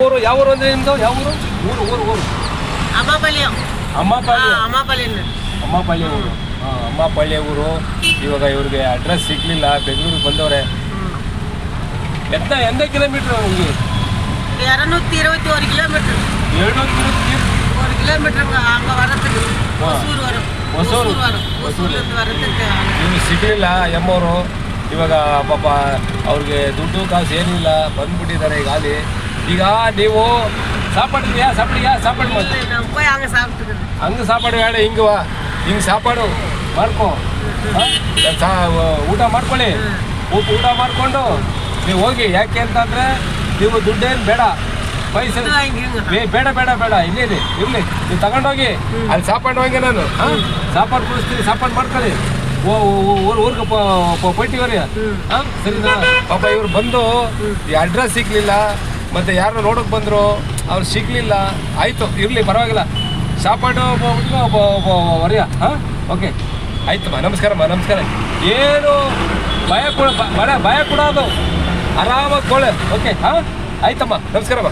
ಊರು ಯಾವ ಊರು ಅಂದ್ರೆ ನಿಮ್ದು ಯಾವ ಊರು ಊರು ಊರು ಊರು ಅಮ್ಮಪಾಳ್ಯಂ ಅಮ್ಮಪಳ್ಳಿ ಅಮ್ಮಪಾಳ್ಯಂ ಅಮ್ಮಪಳ್ಳಿ ಊರು ಹಾಂ ಅಮ್ಮಪಳ್ಳಿ ಊರು ಇವಾಗ ಇವ್ರಿಗೆ ಅಡ್ರೆಸ್ ಸಿಗ್ಲಿಲ್ಲ ಬೆಂಗಳೂರಿಗೆ ಬಂದವ್ರೆ ಎಂತ ಎಂತ ಕಿಲೋಮೀಟ್ರ್ ನಿಮಗೆ இரநூத்தி இருபத்தி ஒரு கிலோமீட்டர் எழுநூத்தி ஒரு கிலோமீட்டர் அங்கே வரத்துக்கு ஒசூர் வரும் ஒசூர். ஒசூர் வரும் ஒசூர்லேருந்து வரத்துக்கு ಇವ್ರು ಸಿಗಲಿಲ್ಲ ಎಮ್ಮವರು ಇವಾಗ ಪಾಪ ಅವ್ರಿಗೆ ದುಡ್ಡು ಕಾಸು ಏನಿಲ್ಲ ಬಂದ್ಬಿಟ್ಟಿದ್ದಾರೆ ಈಗ ಅಲ್ಲಿ ಈಗ ನೀವು ಸಾಪಾಡಿದ್ಯಾ ಸಾಪಾಡಿಯಾ ಸಾಪಾಡು ಮಾಡಿ நம்ம போய் அங்கே சாப்பிட்டுக்கணும் ಹಂಗೆ ಸಾಪಾಡು ಬೇಡ ಹಿಂಗೆ ವಾ ಹಿಂಗೆ ಸಾಪಾಡು ಮಾಡ್ಕೊ ಹಾ? ಸಾ- ಊಟ ಮಾಡ್ಕೊಳ್ಳಿ ಊಟ ಊಟ ಮಾಡಿಕೊಂಡು ನೀವು ಹೋಗಿ ಯಾಕೆ ಅಂತಂದ್ರೆ ನೀವು ದುಡ್ಡೇನು ಬೇಡ ಪೈಸೆ இது வாங்கிக்கோங்க ಬೇ- ಬೇಡ ಬೇಡ ಬೇಡ ಇಲ್ಲಿ ಇರ್ಲಿ ಇರ್ಲಿ ನೀವು ತಗೊಂಡೋಗಿ ಅಲ್ಲಿ ಸಾಪಾಡು ಹೋಗಿ ನಾನು ಹಾ? ಸಾಪಾಡು ಕುಡಿಸ್ತೀನಿ ಸಾಪಾಡು ಮಾಡ್ಕೊಳ್ಳಿ ಓ ಊರ್ ಊರ್ಗೆ ಪೈಟಿವರಿ ಹಾಂ ಸರಿನಾ ಪಾಪ ಇವ್ರು ಬಂದು ಈ ಅಡ್ರೆಸ್ ಸಿಗ್ಲಿಲ್ಲ ಮತ್ತೆ ಯಾರು ನೋಡಕ್ ಬಂದರು, ಅವ್ರು ಸಿಗ್ಲಿಲ್ಲ, ಆಯ್ತು, ಇರ್ಲಿ, ಪರವಾಗಿಲ್ಲ. ಸಾಪಾಡು ವರಿಯ. ಹಾಂ? ಓಕೆ. ಆಯ್ತಮ್ಮ ನಮಸ್ಕಾರಮ್ಮ ನಮಸ್ಕಾರ ಏನು? ಭಯ ಕೊಡ ಭಯ ಕೂಡ ಅದು. ಆರಾಮಾಗಿ ಕೊಳೆ. ಓಕೆ, ಹಾಂ? ಆಯ್ತಮ್ಮ ನಮಸ್ಕಾರಮ್ಮ